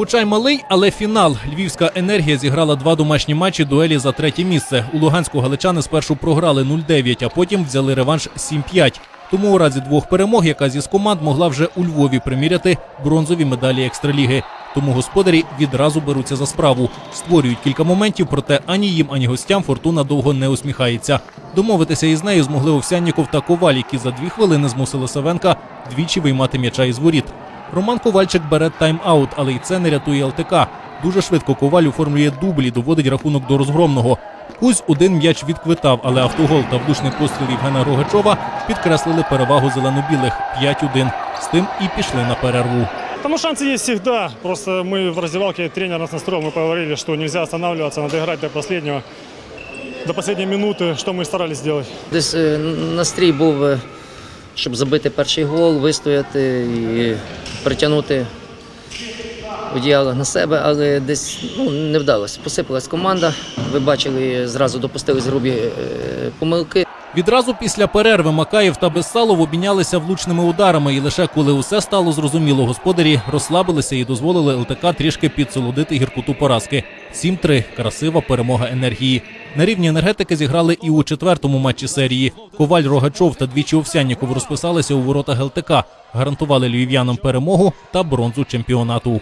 Хоча й малий, але фінал. Львівська енергія зіграла два домашні матчі дуелі за третє місце. У Луганську галичани спершу програли 0-9, а потім взяли реванш 7-5. Тому у разі двох перемог, яка зі з команд могла вже у Львові приміряти бронзові медалі екстраліги. Тому господарі відразу беруться за справу, створюють кілька моментів, проте ані їм, ані гостям фортуна довго не усміхається. Домовитися із нею змогли Овсянніков та Коваль, які за дві хвилини змусили Савенка двічі виймати м'яча із воріт. Роман Ковальчик бере тайм-аут, але й це не рятує ЛТК. Дуже швидко Коваль оформлює дубль і доводить рахунок до розгромного. Кузь один м'яч відквитав, але автогол та влучний постріл Євгена Рогачова підкреслили перевагу зеленобілих 5-1. З тим і пішли на перерву. Потому шансы есть всегда. Просто мы в раздевалке, тренер нас настроил, мы поговорили, что нельзя останавливаться, надо играть до последнего, до последней минуты, что мы и старались сделать. Десь е, настрій був, е, щоб забити перший гол, вистояти і притягнути одіяло на себе, але десь ну, не вдалося. Посипалась команда. Ви бачили, зразу допустились грубі е, помилки. Відразу після перерви Макаєв та Бессалов обмінялися влучними ударами, і лише коли усе стало зрозуміло, господарі розслабилися і дозволили ЛТК трішки підсолодити гіркоту поразки. 7-3 – красива перемога енергії. На рівні енергетики зіграли і у четвертому матчі серії. Коваль, Рогачов та двічі Овсянніков розписалися у воротах ЛТК, гарантували львів'янам перемогу та бронзу чемпіонату.